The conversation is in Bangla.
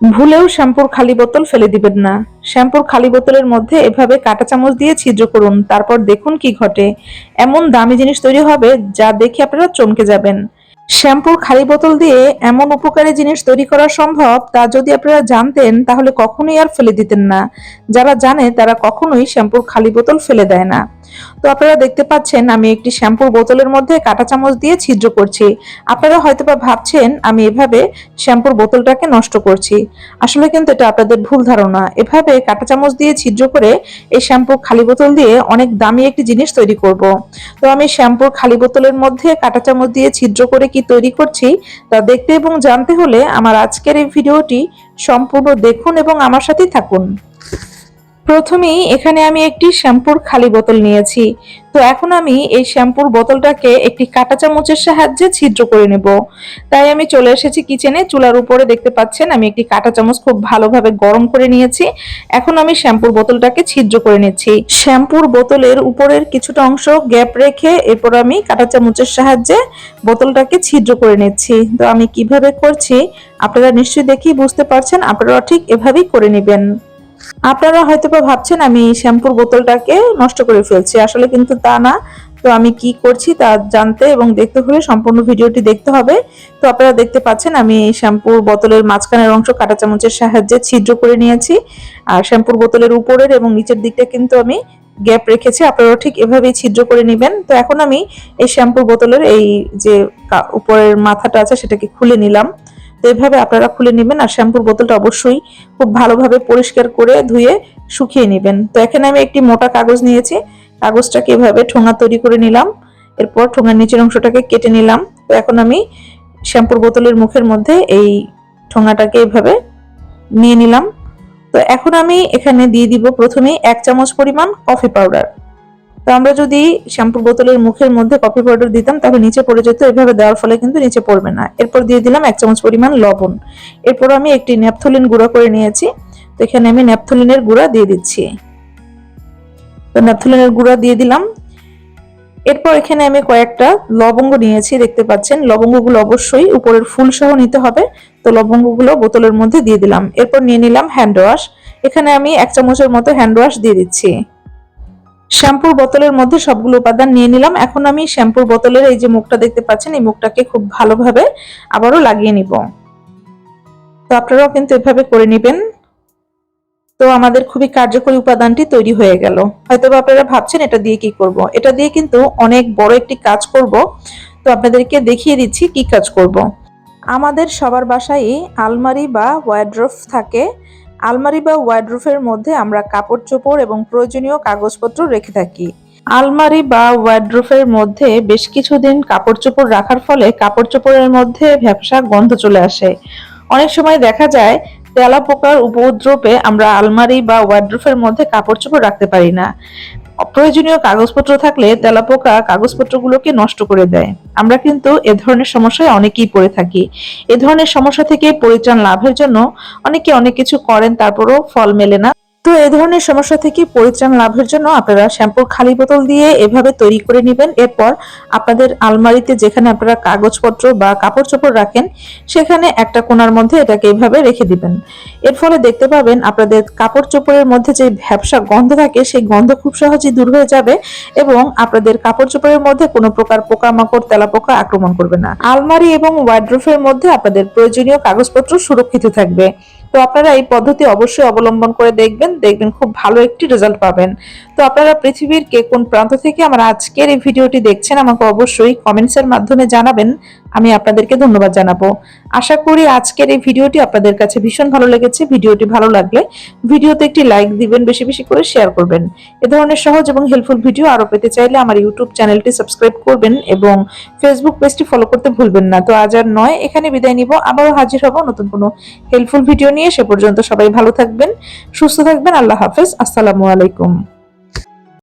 ভুলেও শ্যাম্পুর খালি বোতল ফেলে দিবেন না। শ্যাম্পুর খালি বোতলের মধ্যে এভাবে কাঁটা চামচ দিয়ে ছিদ্র করুন, তারপর দেখুন কি ঘটে। এমন দামি জিনিস তৈরি হবে যা দেখে আপনারা চমকে যাবেন। শ্যাম্পুর খালি বোতল দিয়ে এমন উপকারী জিনিস তৈরি করা সম্ভব, তা যদি আপনারা জানতেন, তাহলে কখনোই আর ফেলে দিতেন না। যারা জানে, তারা কখনোই শ্যাম্পুর খালি বোতল ফেলে দেয় না। তো আপনারা দেখতে পাচ্ছেন, আমি একটি শ্যাম্পুর বোতলের মধ্যে কাঁটা চামচ দিয়ে ছিদ্র করছি। আপনারা হয়তোবা ভাবছেন, আমি এভাবে শ্যাম্পুর বোতলটাকে নষ্ট করছি। আসলে কিন্তু এটা আপনাদের ভুল ধারণা। এভাবে কাঁটা চামচ দিয়ে ছিদ্র করে এই শ্যাম্পুর খালি বোতল দিয়ে অনেক দামি একটি জিনিস তৈরি করব। তো আমি শ্যাম্পুর খালি বোতলের মধ্যে কাঁটা চামচ দিয়ে ছিদ্র করে কি তৈরি করছি, তা দেখতে এবং জানতে হলে আমার আজকের এই ভিডিওটি সম্পূর্ণ দেখুন এবং আমার সাথেই থাকুন। প্রথমেই এখানে আমি একটি শ্যাম্পুর খালি বোতল নিয়েছি। তো এখন আমি এই শ্যাম্পুর বোতলটাকে একটি কাঁটা চামচের সাহায্যে ছিদ্র করে নেব। তাই আমি চলে এসেছি কিচেনে। চুলার উপরে দেখতে পাচ্ছেন, আমি একটি কাঁটা চামচ খুব ভালোভাবে গরম করে নিয়েছি। এখন আমি শ্যাম্পুর বোতলটাকে ছিদ্র করে নিচ্ছি। শ্যাম্পুর বোতলের উপরের কিছুটা অংশ গ্যাপ রেখে এরপর আমি কাঁটা চামচের সাহায্যে বোতলটাকে ছিদ্র করে নিচ্ছি। তো আমি কীভাবে করছি, আপনারা নিশ্চয়ই দেখেই বুঝতে পারছেন আপনারা ঠিক এভাবেই করে নেবেন। আপনারা হয়তো বা ভাবছেন আমি শ্যাম্পুর বোতলটাকে নষ্ট করে ফেলছি। আসলে কিন্তু তা না। তো আমি কি করছি তা জানতে এবং দেখতে হলে সম্পূর্ণ ভিডিওটি দেখতে হবে। তো আপনারা দেখতে পাচ্ছেন আমি শ্যাম্পুর বোতলের মাঝখানের অংশ কাটা চামচের সাহায্যে ছিদ্র করে নিয়েছি। আর শ্যাম্পুর বোতলের উপরের এবং নিচের দিকটা কিন্তু আমি গ্যাপ রেখেছি। আপনারাও ঠিক এভাবেই ছিদ্র করে নেবেন। তো এখন আমি এই শ্যাম্পুর বোতলের এই যে উপরের মাথাটা আছে সেটাকে খুলে নিলাম। তো এভাবে আপনারা খুলে নেবেন আর শ্যাম্পুর বোতলটা অবশ্যই খুব ভালোভাবে পরিষ্কার করে ধুয়ে শুকিয়ে নেবেন। তো এখানে আমি একটি মোটা কাগজ নিয়েছি। কাগজটাকে এভাবে ঠোঙা তৈরি করে নিলাম। এরপর ঠোঙার নিচের অংশটাকে কেটে নিলাম। তো এখন আমি শ্যাম্পুর বোতলের মুখের মধ্যে এই ঠোঙাটাকে এভাবে নিয়ে নিলাম। তো এখন আমি এখানে দিয়ে দিব প্রথমে এক চামচ পরিমাণ কফি পাউডার। তো আমরা যদি শ্যাম্পুর বোতলের মুখের মধ্যে কফি পাউডার দিতাম, তাহলে নিচে পড়ে যেত, এভাবে দেওয়ার ফলে কিন্তু নিচে পড়বে না। এরপর দিয়ে দিলাম এক চামচ পরিমাণ লবণ। এরপর আমি একটি ন্যাপথলিন গুঁড়া করে নিয়েছি। তো এখানে আমি ন্যাপথলিনের গুঁড়া দিয়ে দিচ্ছি। তো ন্যাপথলিনের গুঁড়া দিয়ে দিলাম। এরপর এখানে আমি কয়েকটা লবঙ্গ নিয়েছি, দেখতে পাচ্ছেন। লবঙ্গগুলো অবশ্যই উপরের ফুল সহ নিতে হবে। তো লবঙ্গগুলো বোতলের মধ্যে দিয়ে দিলাম। এরপর নিয়ে নিলাম হ্যান্ড ওয়াশ এখানে আমি এক চামচের মতো হ্যান্ড ওয়াশ দিয়ে দিচ্ছি। শ্যাম্পুর বোতলের মধ্যে সবগুলো উপাদান নিয়ে নিলাম। এখন আমি শ্যাম্পুর বোতলের এই যে মুখটা দেখতে পাচ্ছেন, এই মুখটাকে খুব ভালোভাবে আবারও লাগিয়ে নিব। তো আপনারাও কিন্তু এভাবে করে নেবেন। তো আমাদের খুবই কার্যকরী উপাদানটি তৈরি হয়ে গেল। হয়তো আপনারা ভাবছেন, এটা দিয়ে কি করব? এটা দিয়ে কিন্তু অনেক বড় একটি কাজ করব। তো আপনাদেরকে দেখিয়ে দিচ্ছি কি কাজ করব। আমাদের সবার বাসায় আলমারি বা ওয়ার্ড্রোফ থাকে। আলমারি বা ওয়ার্ড্রুফের মধ্যে আমরা কাপড় চোপড় এবং প্রয়োজনীয় কাগজপত্র রেখে থাকি। আলমারি বা ওয়ার্ড্রুফের মধ্যে বেশ কিছুদিন কাপড় চোপড় রাখার ফলে কাপড় চোপড়ের মধ্যে ভ্যাপসা গন্ধ চলে আসে। অনেক সময় দেখা যায় তেলা পোকার উপদ্রবে আমরা আলমারি বা ওয়ার্ড্রুফের মধ্যে কাপড় চোপড় রাখতে পারি না। প্রয়োজনীয় কাগজপত্র থাকলে তেলাপোকা কাগজপত্রগুলোকে নষ্ট করে দেয়। আমরা কিন্তু এ ধরনের সমস্যায় অনেকেই পড়ে থাকি। এ ধরনের সমস্যা থেকে পরিত্রাণ লাভের জন্য অনেকে অনেক কিছু করেন, তারপরও ফল মেলে না। তো এ ধরনের সমস্যা থেকে পরিত্রাণ লাভের জন্য আপনারা শ্যাম্পুর খালি বোতল দিয়ে এভাবে তৈরি করে নেবেন। এরপর আপনাদের আলমারিতে যেখানে আপনারা কাগজপত্র বা কাপড় চোপড় রাখেন, সেখানে একটা কোনার মধ্যে এটাকে এভাবে রেখে দিবেন। এর ফলে দেখতে পাবেন আপনাদের কাপড় চোপড়ের মধ্যে যে ভ্যাবসা গন্ধ থাকে, সেই গন্ধ খুব সহজেই দূর হয়ে যাবে এবং আপনাদের কাপড় চোপড়ের মধ্যে কোনো প্রকার পোকামাকড়, তেলাপোকা আক্রমণ করবে না। আলমারি এবং ওয়ার্ড্রোফের মধ্যে আপনাদের প্রয়োজনীয় কাগজপত্র সুরক্ষিত থাকবে। তো আপনারা এই পদ্ধতি অবশ্যই অবলম্বন করে দেখবেন দেখবেন খুব ভালো একটি রেজাল্ট পাবেন। তো আপনারা পৃথিবীর কে কোন প্রান্ত থেকে আমার আজকের এই ভিডিওটি দেখছেন, আমাকে অবশ্যই কমেন্টসের মাধ্যমে জানাবেন। আমি আপনাদেরকে ধন্যবাদ জানাব। আশা করি আজকের এই ভিডিওটি আপনাদের কাছে ভীষণ ভালো লেগেছে। ভিডিওটি ভালো লাগলে ভিডিওতে একটি লাইক দিবেন, বেশি বেশি করে শেয়ার করবেন। এ ধরনের সহজ এবং হেল্পফুল ভিডিও আরও পেতে চাইলে আমার ইউটিউব চ্যানেলটি সাবস্ক্রাইব করবেন এবং ফেসবুক পেজটি ফলো করতে ভুলবেন না। তো আজ আর নয়, এখানে বিদায় নিব। আবারও হাজির হব নতুন কোনো হেল্পফুল ভিডিও নিয়ে। সে পর্যন্ত সবাই ভালো থাকবেন, সুস্থ থাকবেন। আল্লাহ হাফেজ। আসসালামু আলাইকুম।